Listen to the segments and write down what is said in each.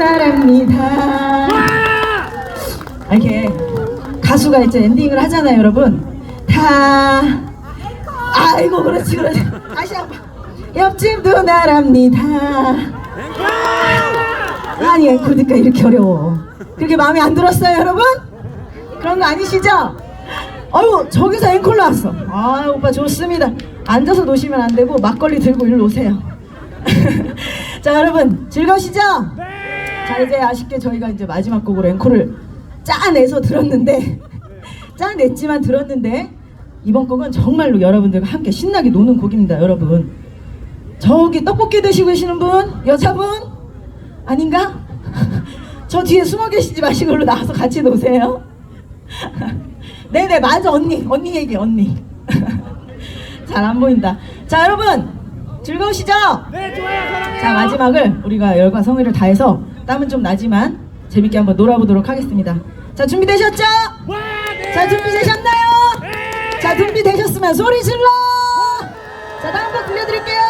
나랍니다. 이렇게 가수가 이제 엔딩을 하잖아요, 여러분. 다 아이고 그렇지 그렇지. 다시 한번 옆집도 나랍니다. 아니 앵콜니까 이렇게 어려워. 그렇게 마음에 안 들었어요, 여러분? 그런 거 아니시죠? 어유 저기서 앵콜 나왔어. 아 오빠 좋습니다. 앉아서 노시면 안 되고 막걸리 들고 일로 오세요. 자 여러분 즐거우시죠? 자 이제 아쉽게 저희가 이제 마지막 곡으로 앵콜을 짜내서 들었는데 짜냈지만 들었는데 이번 곡은 정말로 여러분들과 함께 신나게 노는 곡입니다, 여러분. 저기 떡볶이 드시고 계시는 분 여자분 아닌가? 저 뒤에 숨어 계시지 마시고 나와서 같이 노세요. 네네 맞아 언니 언니 얘기 언니 잘 안 보인다 자 여러분 즐거우시죠? 네 좋아요 사랑해요 자 마지막을 우리가 열과 성의를 다해서 땀은 좀 나지만 재밌게 한번 놀아보도록 하겠습니다 자 준비되셨죠? 와, 네. 자 준비되셨나요? 네. 자 준비되셨으면 소리 질러 자 다음 곡 들려드릴게요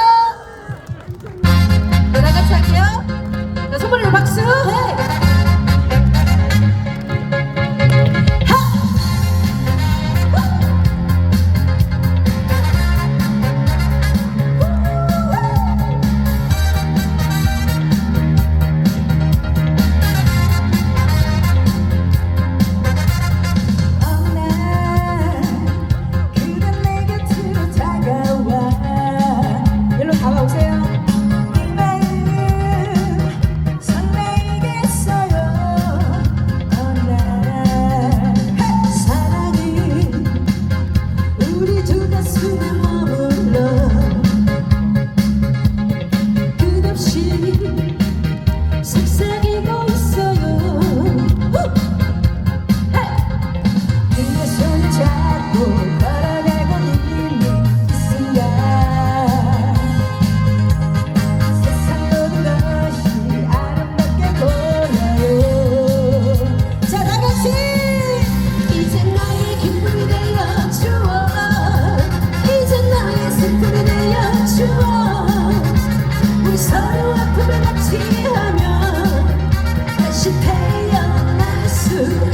서로 아픔을 같이 하면 다시 태어날 수